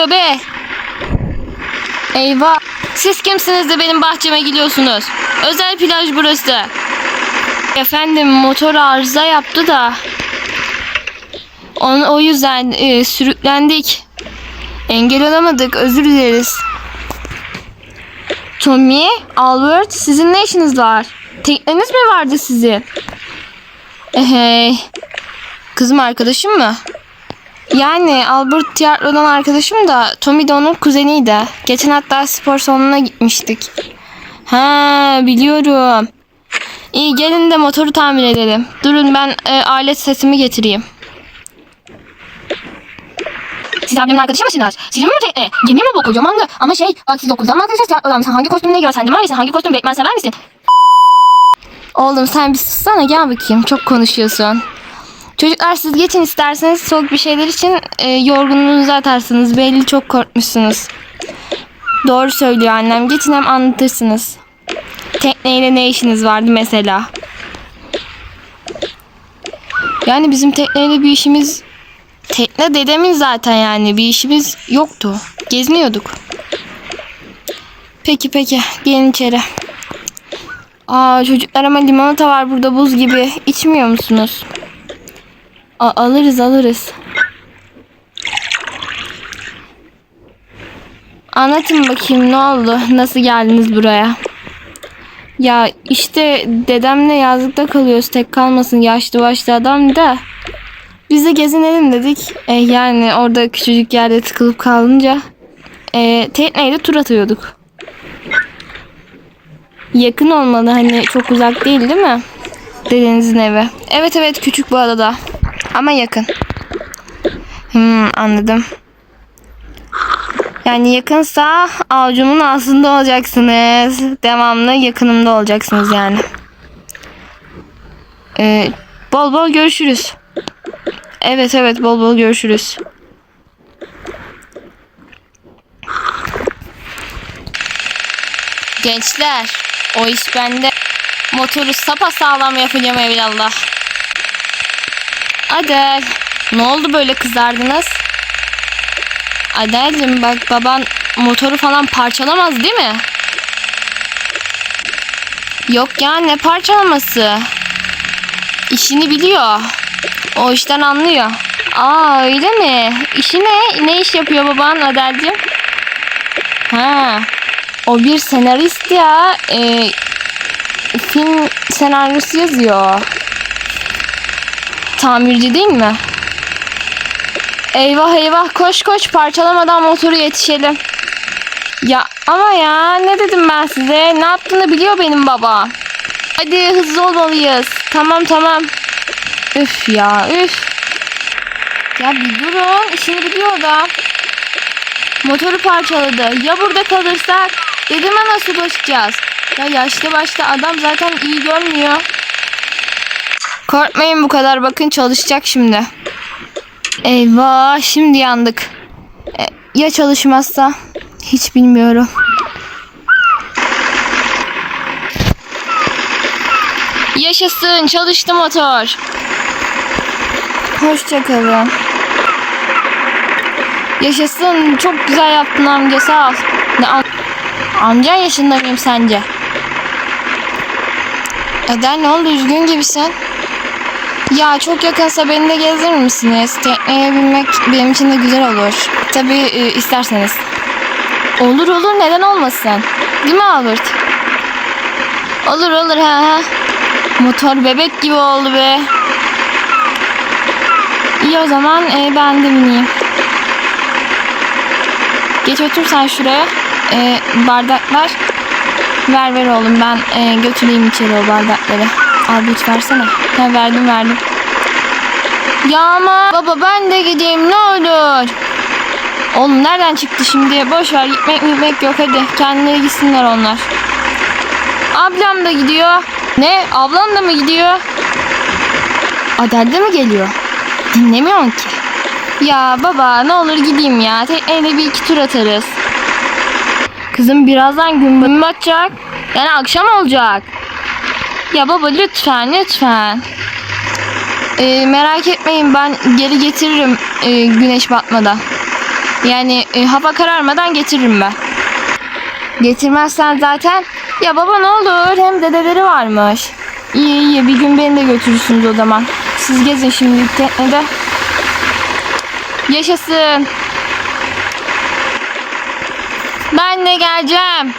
oluyor be? Eyvah. Siz kimsiniz de benim bahçeme geliyorsunuz? Özel plaj burası. Efendim motor arıza yaptı da. Onu, o yüzden e, sürüklendik. Engel olamadık. Özür dileriz. Tommy, Albert sizin ne işiniz var? Tekneniz mi vardı sizin? Ehey. Kızım arkadaşım mı? Yani Albert tiyatrodan arkadaşım da Tommy de onun kuzeniydi. Geçen hatta spor salonuna gitmiştik. Ha biliyorum. İyi gelin de motoru tamir edelim. Durun ben e, alet sesimi getireyim. Siz abimin arkadaşı mısınız? Sizin mi tekne? Gemi mi bu kocaman da? Ama şey bak siz okuldan mı arkadaşlar tiyatrodan? Sen hangi kostümüne giriyorsun? Sen de sen hangi kostüm Batman sever misin? Oğlum sen bir sussana gel bakayım. Çok konuşuyorsun. Çocuklar siz geçin isterseniz soğuk bir şeyler için e, yorgunluğunuzu atarsınız. Belli çok korkmuşsunuz. Doğru söylüyor annem. Geçin hem anlatırsınız. Tekneyle ne işiniz vardı mesela? Yani bizim tekneyle bir işimiz... Tekne dedemin zaten yani bir işimiz yoktu. Geziniyorduk. Peki peki gelin içeri. Aa çocuklar ama limonata var burada buz gibi. İçmiyor musunuz? A- alırız alırız. Anlatın bakayım ne oldu? Nasıl geldiniz buraya? Ya işte dedemle yazlıkta kalıyoruz. Tek kalmasın yaşlı başlı adam da. Biz de gezinelim dedik. E, yani orada küçücük yerde tıkılıp kalınca e, tekneyle tur atıyorduk. Yakın olmalı hani çok uzak değil değil mi? Dedenizin evi. Evet evet küçük bu arada. Ama yakın. Hmm, anladım. Yani yakınsa avucumun altında olacaksınız. Devamlı yakınımda olacaksınız yani. Ee, bol bol görüşürüz. Evet evet bol bol görüşürüz. Gençler o iş bende. Motoru sapa sağlam yapacağım evlallah. Adel. Ne oldu böyle kızardınız? Adel'cim bak baban motoru falan parçalamaz değil mi? Yok ya ne parçalaması? İşini biliyor. O işten anlıyor. Aa öyle mi? İşi ne? Ne iş yapıyor baban Adel'cim? Ha. O bir senarist ya. Ee, film senaryosu yazıyor. Tamirci değil mi? Eyvah eyvah koş koş parçalamadan motoru yetişelim. Ya ama ya ne dedim ben size? Ne yaptığını biliyor benim baba. Hadi hızlı olmalıyız. Tamam tamam. Üf ya üf. Ya bir durun işini biliyor da. Motoru parçaladı. Ya burada kalırsak? Dedeme nasıl ulaşacağız? Ya yaşlı başlı adam zaten iyi görmüyor. Korkmayın bu kadar bakın çalışacak şimdi. Eyvah şimdi yandık. E, ya çalışmazsa? Hiç bilmiyorum. Yaşasın çalıştı motor. Hoşçakalın. Yaşasın çok güzel yaptın amca sağ ol. Ne, am- amca yaşında mıyım sence? Eden ne oldu üzgün gibisin. Ya çok yakınsa beni de gezdirir misiniz? Tekneye binmek benim için de güzel olur. Tabii e, isterseniz. Olur olur neden olmasın? Değil mi Albert? Olur olur ha ha. Motor bebek gibi oldu be. İyi o zaman e, ben de bineyim. Geç otur sen şuraya. E, bardaklar. Ver ver oğlum ben e, götüreyim içeri o bardakları. Al lütf versene. Ha, verdim verdim. Ya ama baba ben de gideyim ne olur. Oğlum nereden çıktı şimdi? Boş ver gitmek gitmek yok hadi. Kendileri gitsinler onlar. Ablam da gidiyor. Ne? Ablam da mı gidiyor? Adel de mi geliyor? Dinlemiyorsun ki. Ya baba ne olur gideyim ya. Tekneyle bir iki tur atarız. Kızım birazdan gün batacak. Yani akşam olacak. Ya baba lütfen lütfen. Ee, merak etmeyin ben geri getiririm e, güneş batmadan. Yani e, hava kararmadan getiririm ben. Getirmezsen zaten ya baba ne olur hem dedeleri varmış. İyi iyi bir gün beni de götürürsünüz o zaman. Siz gezin şimdi teknede. Yaşasın. Ben de geleceğim.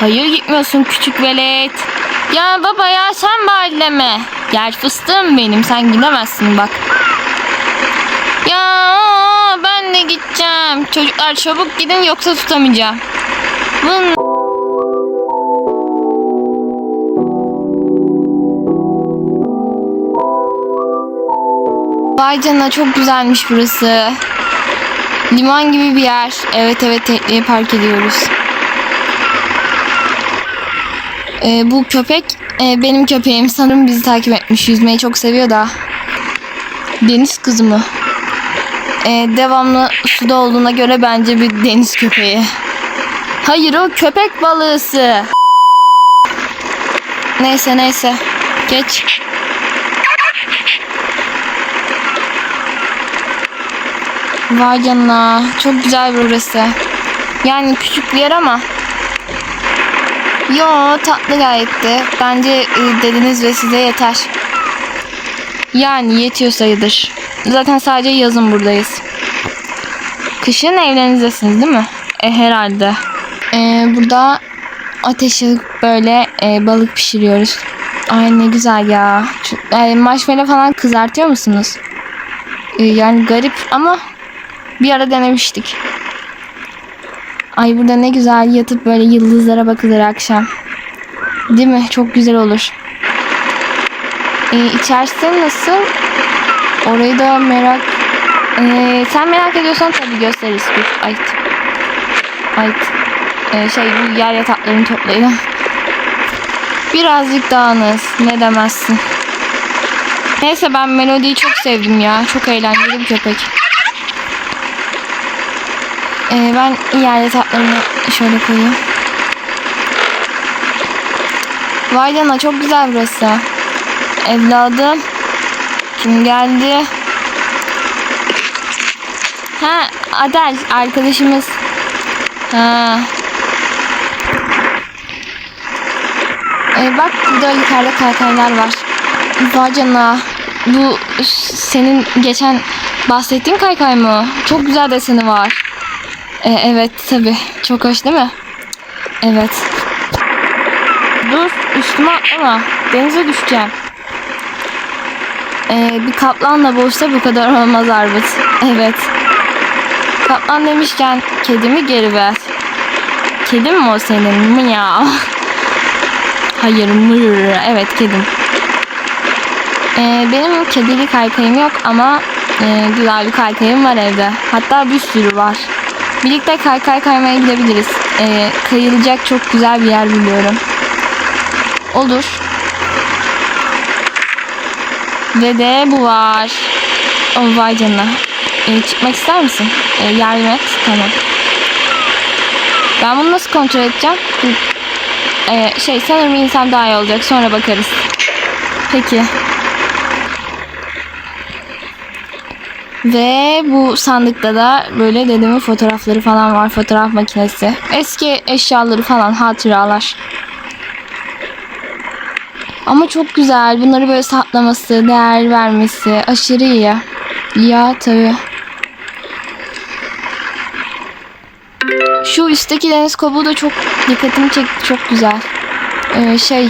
Hayır gitmiyorsun küçük velet. Ya baba ya sen deme. Gel fıstığım benim sen gidemezsin bak. Ya ben de gideceğim. Çocuklar çabuk gidin yoksa tutamayacağım. Vın. Vay canına çok güzelmiş burası. Liman gibi bir yer. Evet evet tekneye park ediyoruz. Ee, bu köpek e, benim köpeğim. Sanırım bizi takip etmiş. Yüzmeyi çok seviyor da. Deniz kızı mı? Ee, devamlı suda olduğuna göre bence bir deniz köpeği. Hayır o köpek balığısı. Neyse neyse. Geç. Vay canına. Çok güzel burası. Yani küçük bir yer ama. Yo tatlı gayet de. Bence e, dediniz ve size yeter. Yani yetiyor sayılır. Zaten sadece yazın buradayız. Kışın evlerinizdesiniz değil mi? E, herhalde. E, burada ateş böyle e, balık pişiriyoruz. Ay ne güzel ya. E, marshmallow falan kızartıyor musunuz? E, yani garip ama bir ara denemiştik. Ay burada ne güzel yatıp böyle yıldızlara bakılır akşam. Değil mi? Çok güzel olur. Ee, içerisi nasıl? Orayı da merak... Ee, sen merak ediyorsan tabii gösteririz. Dur. Ay. Ay. Ee, şey bu yer yataklarını toplayalım. Birazcık dağınız. Ne demezsin. Neyse ben melodiyi çok sevdim ya. Çok eğlenceli bir köpek. Ee, ben yer yataklarını şöyle koyayım. Vay canına çok güzel burası. Evladım. Kim geldi? Ha Adel arkadaşımız. Ha. Ee, bak burada yukarıda kaykaylar var. Vay canına. Bu senin geçen bahsettiğin kaykay mı? Çok güzel deseni var. Ee, evet tabi. Çok hoş değil mi? Evet. Dur üstüme atlama. Denize düşeceğim. Ee, bir kaplanla boğuşsa bu kadar olmaz Armut. Evet. Kaplan demişken kedimi geri ver. Kedim mi o senin mi ya? Hayır mır. Evet kedim. Ee, benim kedili kaykayım yok ama e, güzel bir kaykayım var evde. Hatta bir sürü var. Birlikte kaykay kaymaya gidebiliriz. Ee, kayılacak çok güzel bir yer biliyorum. Olur. Ve de bu var. Oh vay canına. Ee, çıkmak ister misin? Ee, yardım et. Tamam. Ben bunu nasıl kontrol edeceğim? Ee, şey sanırım insan daha iyi olacak. Sonra bakarız. Peki. Ve bu sandıkta da böyle dedemin fotoğrafları falan var. Fotoğraf makinesi. Eski eşyaları falan hatıralar. Ama çok güzel. Bunları böyle saklaması, değer vermesi aşırı iyi. Ya tabii. Şu üstteki deniz kabuğu da çok dikkatimi çekti. Çok güzel. Ee, şey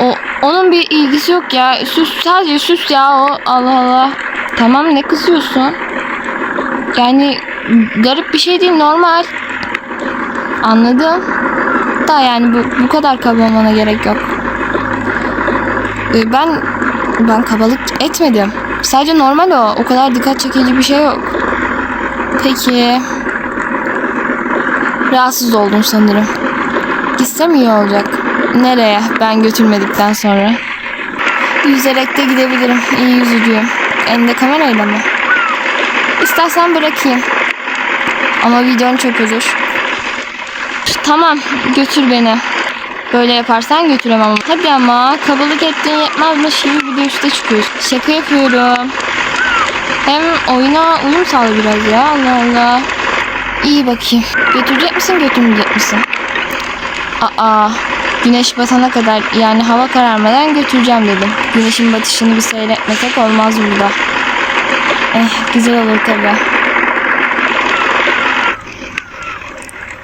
o onun bir ilgisi yok ya. Süs sadece süs ya o. Allah Allah. Tamam ne kızıyorsun? Yani garip bir şey değil normal. Anladım. Da yani bu, bu kadar kaba olmana gerek yok. Ee, ben ben kabalık etmedim. Sadece normal o. O kadar dikkat çekici bir şey yok. Peki. Rahatsız oldum sanırım. Gitsem iyi olacak. Nereye? Ben götürmedikten sonra. Yüzerek de gidebilirim. İyi yüzücüyüm. Elinde kamerayla mı? İstersen bırakayım. Ama videon çok olur. Tamam götür beni. Böyle yaparsan götüremem. Hadi ama kabalık ettiğin yetmezmiş gibi bir de üste çıkıyorsun. Şaka yapıyorum. Hem oyuna uyum sağla biraz ya Allah Allah. İyi bakayım. Götürecek misin götürmeyecek misin? Aa güneş batana kadar yani hava kararmadan götüreceğim dedim. Güneşin batışını bir seyretmesek olmaz burada. Eh güzel olur tabi.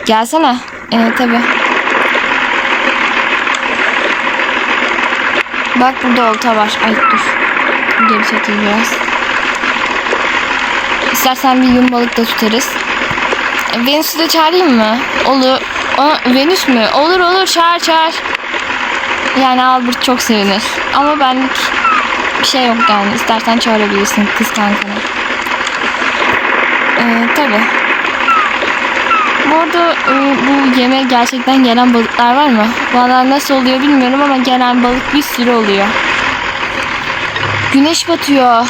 Gelsene. Ee, tabi. Bak burada olta var. Ay dur. Geri çekil biraz. İstersen bir yum balık da tutarız. E, Venüs'ü de çağırayım mı? Olur. O, Venüs mü? Olur olur çağır çağır. Yani Albert çok sevinir. Ama benlik bir şey yok yani. İstersen çağırabilirsin kız kankana. Ee, tabii. Bu arada e, bu yemeğe gerçekten gelen balıklar var mı? Valla nasıl oluyor bilmiyorum ama gelen balık bir sürü oluyor. Güneş batıyor.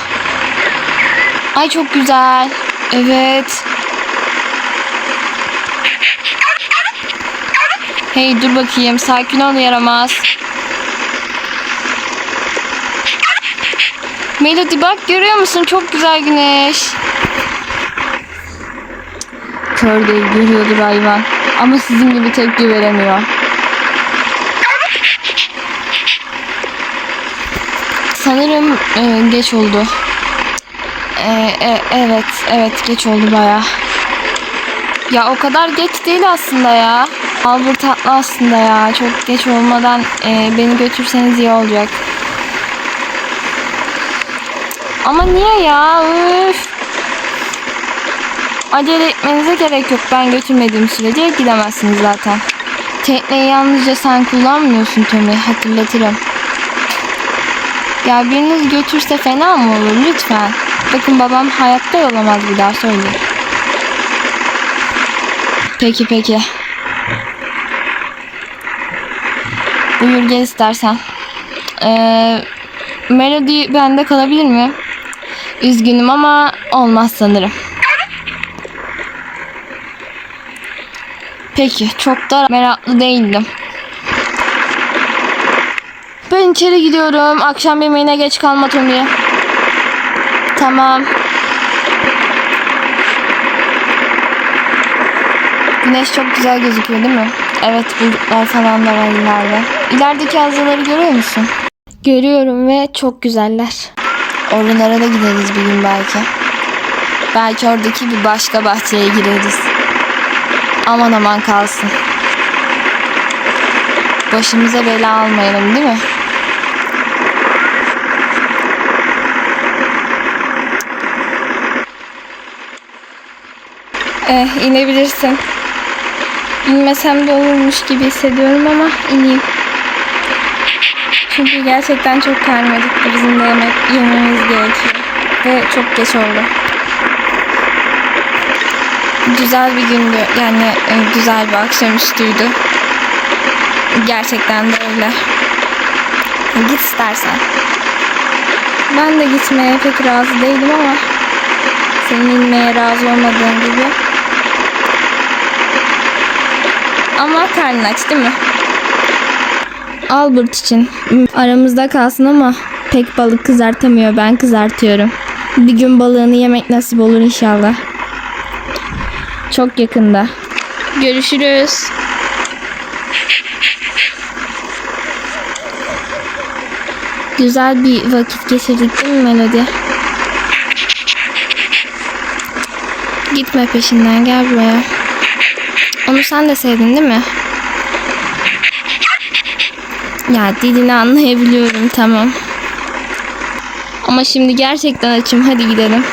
Ay çok güzel. Evet. Hey dur bakayım sakin ol yaramaz. Melody bak görüyor musun çok güzel güneş. Kör değil görüyordur hayvan. Ama sizin gibi tepki veremiyor. Sanırım e, geç oldu. E, e, evet, evet geç oldu baya. Ya o kadar geç değil aslında ya. Albert tatlı aslında ya. Çok geç olmadan e, beni götürseniz iyi olacak. Ama niye ya? Üf. Acele etmenize gerek yok. Ben götürmediğim sürece gidemezsiniz zaten. Tekneyi yalnızca sen kullanmıyorsun Tommy. Hatırlatırım. Ya biriniz götürse fena mı olur lütfen? Bakın babam hayatta yolamaz bir daha söyleyeyim. Peki peki. Buyur gel istersen. Ee, Melody bende kalabilir mi? Üzgünüm ama olmaz sanırım. Peki çok da meraklı değildim. Ben içeri gidiyorum. Akşam yemeğine geç kalma Tommy. Tamam. Güneş çok güzel gözüküyor değil mi? Evet bulutlar falan da var ileride. İlerideki azraları görüyor musun? Görüyorum ve çok güzeller. Oralara da gideriz bir gün belki. Belki oradaki bir başka bahçeye gireriz. Aman aman kalsın. Başımıza bela almayalım değil mi? Eh, inebilirsin. İnmesem de olurmuş gibi hissediyorum ama ineyim. Çünkü gerçekten çok karnım acıktı. Bizim de yemek yememiz gerekiyor. Ve çok geç oldu. Güzel bir gündü. Yani e, güzel bir akşamüstüydü. Gerçekten de öyle. Git istersen. Ben de gitmeye pek razı değilim ama senin inmeye razı olmadığın gibi. Ama karnın aç değil mi? Albert için aramızda kalsın ama pek balık kızartamıyor. Ben kızartıyorum. Bir gün balığını yemek nasip olur inşallah. Çok yakında. Görüşürüz. Güzel bir vakit geçirdik değil mi Melody? Gitme peşinden gel buraya. Onu sen de sevdin değil mi? Ya dilini anlayabiliyorum tamam. Ama şimdi gerçekten açım hadi gidelim.